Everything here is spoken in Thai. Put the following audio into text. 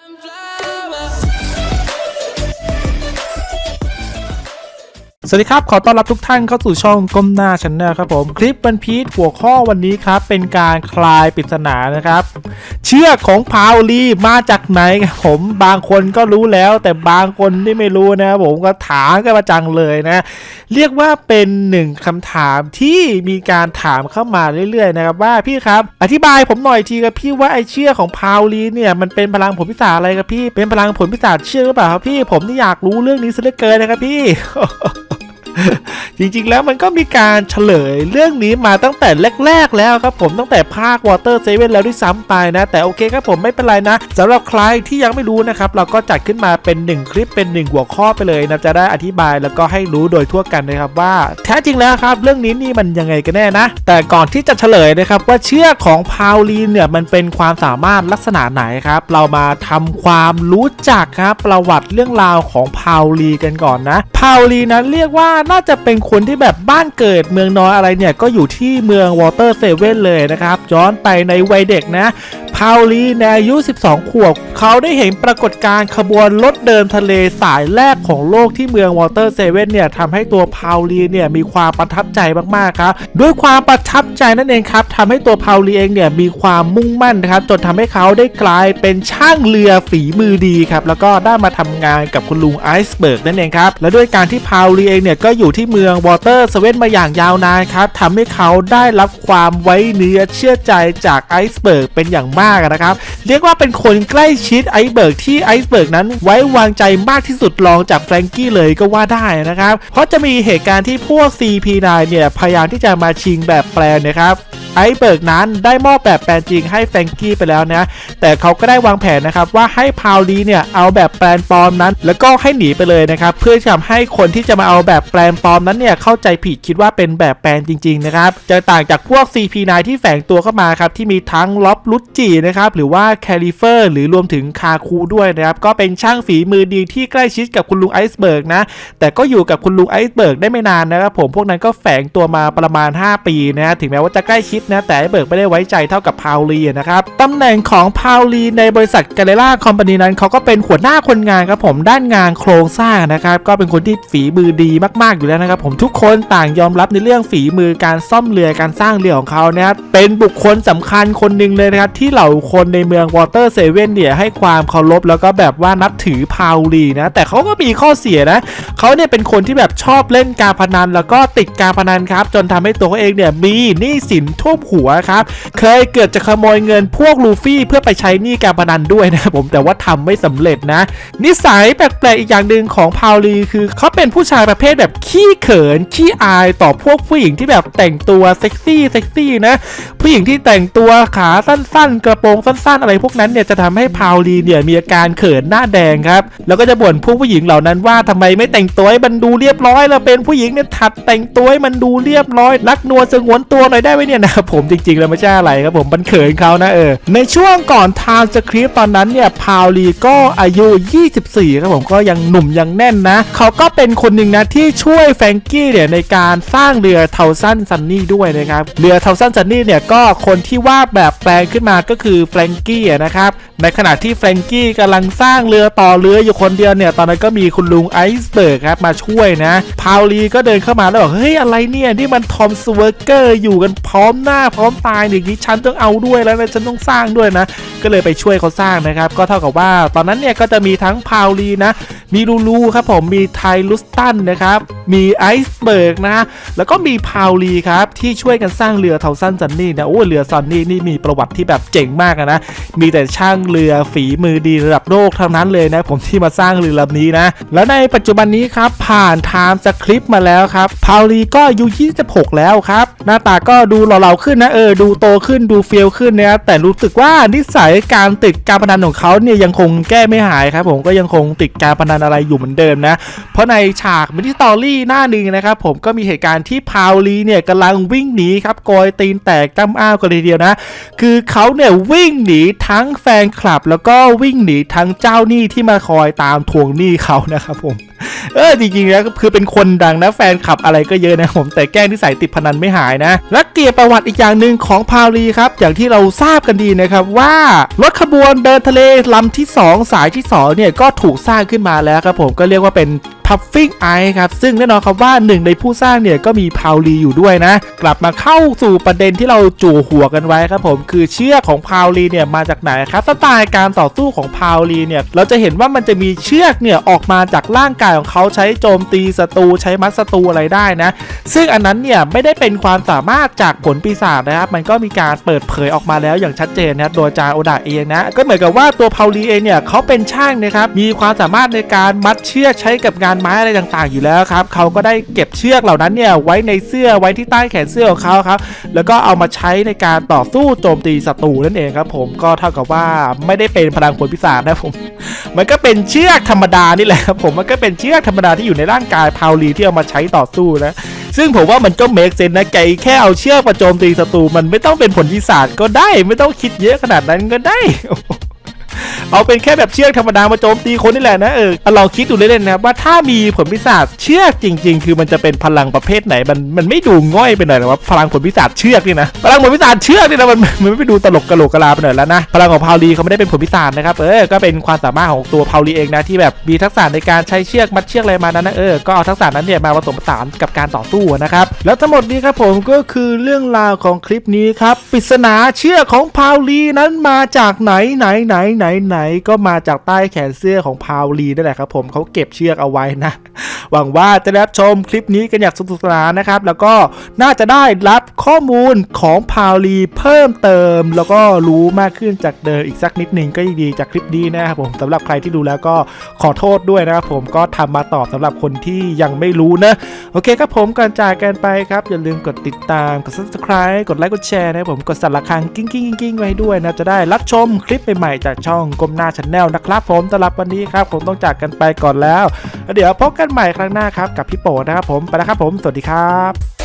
Sunflower. สวัสดีครับ ขอต้อนรับทุกท่านเข้าสู่ช่องก้มหน้าชันแนลครับผม คลิปวันพีชหัวข้อวันนี้ครับ เป็นการคลายปริศนานะครับ เชือกของพาวลีมาจากไหนครับผมบางคนก็รู้แล้ว แต่บางคนที่ไม่รู้นะครับผมก็ถามกันมาจังเลยนะ เรียกว่าเป็นหนึ่งคำถามที่มีการถามเข้ามาเรื่อยๆนะครับว่าพี่ครับ อธิบายผมหน่อยทีครับพี่ว่าไอเชือกของพาวลีเนี่ยมันเป็นพลังผลพิศาอะไรครับพี่เป็นพลังผลพิศาเชือกหรือเปล่าครับพี่ผมนี่อยากรู้เรื่องนี้ซะเหลือเกินนะครับพี่ จริงๆแล้วมันก็มีการเฉลยเรื่องนี้มาตั้งแต่แรก ๆ แล้วครับผมตั้งแต่ภาค Water 7แล้วด้วยซ้ำไปนะ แต่โอเคครับผมไม่เป็นไรนะสำหรับใครที่ยังไม่รู้นะครับ เราก็จัดขึ้นมาเป็น 1 คลิปเป็น 1 หัวข้อไปเลยนะจะได้อธิบายแล้วก็ให้รู้โดยทั่วกันนะครับว่า แท้จริงแล้วครับ เรื่องนี้นี่มันยังไงกันแน่นะ แต่ก่อนที่จะเฉลยนะครับว่าเชือกของพาวลีนเนี่ยมันเป็นความสามารถลักษณะไหนครับ เรามาทำความรู้จักครับประวัติเรื่องราวของพาวลีกันก่อนนะพาวลีนั้นเรียกว่าน่าจะเป็นคนที่แบบบ้านเกิดเมืองนอนอะไรเนี่ยก็อยู่ที่เมืองวอเตอร์เซเว่นเลยนะครับย้อนไปในวัยเด็กนะ พาวลีในอายุ 12 ขวบ เขาได้เห็นปรากฏการณ์ขบวนรถเดินทะเลสายแรกของโลกที่เมืองวอเตอร์เซเว่นเนี่ยทำให้ตัวพาวลีเนี่ยมีความประทับใจมากๆครับ ด้วยความประทับใจนั่นเองครับทำให้ตัวพาวลีเองเนี่ยมีความมุ่งมั่นนะครับจนทำให้เขาได้กลายเป็นช่างเรือฝีมือดีครับแล้วก็ได้มาทำงานกับคุณลุงไอซ์เบิร์กนั่นเองครับและด้วยการที่พาวลีเองเนี่ยก็อยู่ที่เมืองวอเตอร์เซเว่นมาอย่างยาวนานครับทำให้เขาได้รับความไว้เนื้อเชื่อใจจากไอซ์เบิร์กเป็นอย่างมากนะครับ เรียกว่าเป็นคนใกล้ชิดไอซ์เบิร์กที่ไอซ์เบิร์กนั้นไว้วางใจมากที่สุดรองจากแฟรงกี้เลยก็ว่าได้นะครับ เพราะจะมีเหตุการณ์ที่พวก CP9 เนี่ยพยายามที่จะมาชิงแบบแปลนนะครับไอซ์เบิร์กนั้นได้มอบแบบแปลนจริงให้แฟรงกี้ไปแล้วนะ แต่เขาก็ได้วางแผนนะครับว่าให้พาวลีเนี่ยเอาแบบแปลนปลอมนั้น แล้วก็ให้หนีไปเลยนะครับเพื่อทำให้คนที่จะมาเอาแบบแปลนปลอมนั้นเนี่ยเข้าใจผิดคิดว่าเป็นแบบแปลนจริงๆนะครับจะต่างจากพวก CP9 ที่แฝงตัวเข้ามาครับที่มีทั้งล็อบลุตจีนะครับหรือว่าแคลิเฟอร์หรือรวมถึงคาคูด้วยนะครับก็เป็นช่างฝีมือดีที่ใกล้ชิดกับคุณลุงไอซ์เบิร์กนะแต่ก็อยู่กับคุณลุงไอซ์เบิร์กได้ไม่นานนะครับผมพวกนั้นก็แฝงตัวมาประมาณ 5 ปีนะถึงแม้ว่าจะใกล้ชิดนะแต่ไอซ์เบิร์กไม่ได้ไว้ใจเท่ากับพาวลีนะครับตำแหน่งของพาวลีในบริษัทกาเลล่าคอมพานีนั้นเขาก็เป็นหัวหน้าคนงานครับผมด้านงานโครงสร้างนะครับก็เป็นคนที่ฝีมือดีมากๆอยู่แล้วนะครับผมทุกคนต่างยอมรับในเรื่องฝีมือการซ่อมเรือการสร้างเรือของเขานะครับเป็นบุคคลสำคัญคนหนึ่งเลยนะครับที่เหล่าคนในเมืองวอเตอร์เซเว่นเนี่ยให้ความเคารพแล้วก็แบบว่านับถือพาวลีนะ แต่เขาก็มีข้อเสียนะเขาเนี่ยเป็นคนที่แบบชอบเล่นการพนัน แล้วก็ติดการพนันครับ จนทำให้ตัวเขาเองเนี่ยมีหนี้สินท่วมหัวครับ เคยเกิดจะขโมยเงินพวกลูฟี่เพื่อไปใช้หนี้การพนันด้วยนะผมแต่ว่าทำไม่สำเร็จนะ นิสัยแปลกๆอีกอย่างหนึ่งของพาวลีคือเขาเป็นผู้ชายประเภทแบบขี้เขินขี้อายต่อพวกผู้หญิงที่แบบแต่งตัวเซ็กซี่เซ็กซี่นะผู้หญิงที่แต่งตัวขาสั้นๆกระโปรงสั้นๆ อะไรพวกนั้นเนี่ยจะทำให้พาวลีเนี่ยมีอาการเขินหน้าแดงครับ แล้วก็จะบ่นพวกผู้หญิงเหล่านั้นว่าทำไมไม่แต่งตัวให้มันดูเรียบร้อยแล้วเป็นผู้หญิงเนี่ยถัดแต่งตัวให้มันดูเรียบร้อย รักนวลสงวนตัวหน่อยได้ไหมเนี่ยนะครับผมจริงๆแล้วไม่ใช่อะไรครับผมมันเขินเขานะเออในช่วงก่อนทาวสคริปตอนนั้นเนี่ยพาวลีก็อายุ 24ครับผมก็ยังหนุ่มยังแน่นนะเขาก็เป็นคนหนึ่งนะที่ช่วยแฟงกี้เนี่ยในการสร้างเรือเทาสั้นซันนี่ด้วยนะครับเรือเทาสั้นซันนี่เนี่ยก็คนที่วาดแบบแปลงขึ้นมาก็คือือแฟรงกี้นะครับในขณะที่แฟรงกี้กำลังสร้างเรือต่อเรืออยู่คนเดียวเนี่ยตอนนั้นก็มีคุณลุงไอซ์เบิร์กครับมาช่วยนะพาวลีก็เดินเข้ามาแล้วบอกเฮ้ยอะไรเนี่ยนี่มันทอมสเวอร์เกอร์อยู่กันพร้อมหน้าพร้อมตายอย่างนี้ฉันต้องเอาด้วยแล้วนะฉันต้องสร้างด้วยนะ ก็เลยไปช่วยเขาสร้างนะครับก็เท่ากับว่า ตอนนั้นเนี่ยก็จะมีทั้งพาวลีนะ มีลูลูครับผมมีไทลุสตันนะครับมีไอซ์เบิร์กนะแล้วก็มีพาวลีครับที่ช่วยกันสร้างเรือเทาสั้นซันนี่นะโอ้เรือซันนี่นี่มีประวัติที่แบบเจ๋งมากนะมีแต่ช่างเรือฝีมือดีระดับโลกทั้งนั้นเลยนะผมที่มาสร้างเรือลำนี้นะแล้วในปัจจุบันนี้ครับผ่านไทม์สคริปต์มาแล้วครับพาวลีก็อายุ26 แล้วครับหน้าตาก็ดูหล่อๆขึ้นนะเออดูโตขึ้นดูเฟีลขึ้นนะครับแต่รู้สึกว่านิสัยการติดการพนันของเขาเนี่ยยังคงแก้ไม่หายครับผมก็ยังคงติดการพนันอะไรอยู่เหมือนเดิมนะ เพราะในฉากมินิสตอรี่หน้าหนึ่งนะครับผมก็มีเหตุการณ์ที่พาวลีเนี่ยกำลังวิ่งหนีครับโกยตีนแตกจ้ำอ้าวกันเลยเดียวนะ คือเขาเนี่ยวิ่งหนีทั้งแฟนคลับ แล้วก็วิ่งหนีทั้งเจ้าหนี้ที่มาคอยตามทวงหนี้เขานะครับผม เออจริงๆแล้วคือเป็นคนดังนะแฟนคลับอะไรก็เยอะนะผมแต่แกล้งที่ใส่ติดพนันไม่หายนะ และเกียรติประวัติอีกอย่างหนึ่งของพาวลีครับอย่างที่เราทราบกันดีนะครับว่ารถขบวนเดินทะเลลำที่ 2 สายที่2เนี่ยก็ถูกสร้างขึ้นมาแล้วครับผมก็เรียกว่าเป็น พัฟฟิ n งไอครับซึ่งแน่นอนครับว่าหนึ่งในผู้สร้างเนี่ยก็มีพาวลีอยู่ด้วยนะ กลับมาเข้าสู่ประเด็นที่เราจู่หัวกันไว้ครับผมคือเชือกของพาวลีเนี่ยมาจากไหนครับสไตล์การต่อสู้ของพาวลีเนี่ยเราจะเห็นว่ามันจะมีเชือกเนี่ยออกมาจากร่างกายของเขาใช้โจมตีศัตรูใช้มัดศัตรูอะไรได้นะ ซึ่งอันนั้นเนี่ยไม่ได้เป็นความสามารถจากผลปีศาจนะครับมันก็มีการเปิดเผยออกมาแล้วอย่างชัดเจนนะครับโดยจาร์โอดาเองนะก็เหมือนกับว่าตัวพาวลีเองเนี่ยเขาเป็นช่างนะครับมีความสามารถในการมัดเชือกใช้กับงานไม้อะไรต่างๆอยู่แล้วครับเขาก็ได้เก็บเชือกเหล่านั้นเนี่ยไว้ในเสื้อไว้ที่ใต้แขนเสื้อของเขาครับแล้วก็เอามาใช้ในการต่อสู้โจมตีศัตรูนั่นเองครับผมก็เท่ากับว่าไม่ได้เป็นพลังผลปีศาจนะผมมันก็เป็นเชือกธรรมดานี่แหละครับผมมันก็เป็นเชือกธรรมดาที่อยู่ในร่างกายพาวลีที่เอามาใช้ต่อสู้นะซึ่งผมว่ามันก็เมคเซนนะไกแค่เอาเชือกมาโจมตีศัตรูมันไม่ต้องเป็นผลปีศาจก็ได้ ไม่ต้องคิดเยอะขนาดนั้นก็ได้ เอาเป็นแค่แบบเชือกธรรมดามาโจมตีคนนี่แหละนะเออเอาลองคิดดูเล่นๆนะครับว่าถ้ามีผลพิศาจเชือกจริง ๆ คือมันจะเป็นพลังประเภทไหน มันมันไม่ดูง่อยไปหน่อยหรอว่าพลังผลพิศาจเชือกนี่นะพลังผลพิศาจเชือกนี่นะมันมันไม่ไปดูตลกกระโหลกกะลาไปหน่อยแล้วนะพลังของพาวลีเขาไม่ได้เป็นผลพิศาจนะครับเออก็เป็นความสามารถของตัวพาวลีเองนะที่แบบมีทักษะในการใช้เชือกมัดเชือกอะไรมานั้นนะเออก็เอาทักษะนั้นเนี่ยมาผสมผสานกับการต่อสู้นะครับแล้วทั้งหมดนี้ครับผมก็คือเรื่องราวของคลิปนี้ครับปริศนาเชือกของพาวลีนั้นมาจากไหนไหนไหนไหนไหนก็มาจากใต้แขนเสื้อของพาวลีนั่นแหละครับผมเขาเก็บเชือกเอาไว้นะ หวังว่าจะได้รับชมคลิปนี้กันอย่างสนุกสนานนะครับ แล้วก็น่าจะได้รับข้อมูลของพาวลีเพิ่มเติม แล้วก็รู้มากขึ้นจากเดิมอีกสักนิดนึงก็ยิ่งดีจากคลิปนี้นะครับผมสำหรับใครที่ดูแล้วก็ขอโทษด้วยนะครับผมก็ทำมาตอบสำหรับคนที่ยังไม่รู้นะโอเคครับผมก่อนจากกันไปครับ อย่าลืมกดติดตามกด subscribe กดไลค์กดแชร์นะครับผมกดสั่นระฆังกิ้งกิ้งกิ้งไว้ด้วยนะจะได้รับชมคลิปใหม่ๆจากช่องก้มหน้าช n แนลนะครับ ผมสำหรับวันนี้ครับคงต้องจากกันไปก่อนแล้ว เดี๋ยวพบกันใหม่ครั้งหน้าครับกับพี่โปนะครับผมไปแล้วครับผมสวัสดีครับ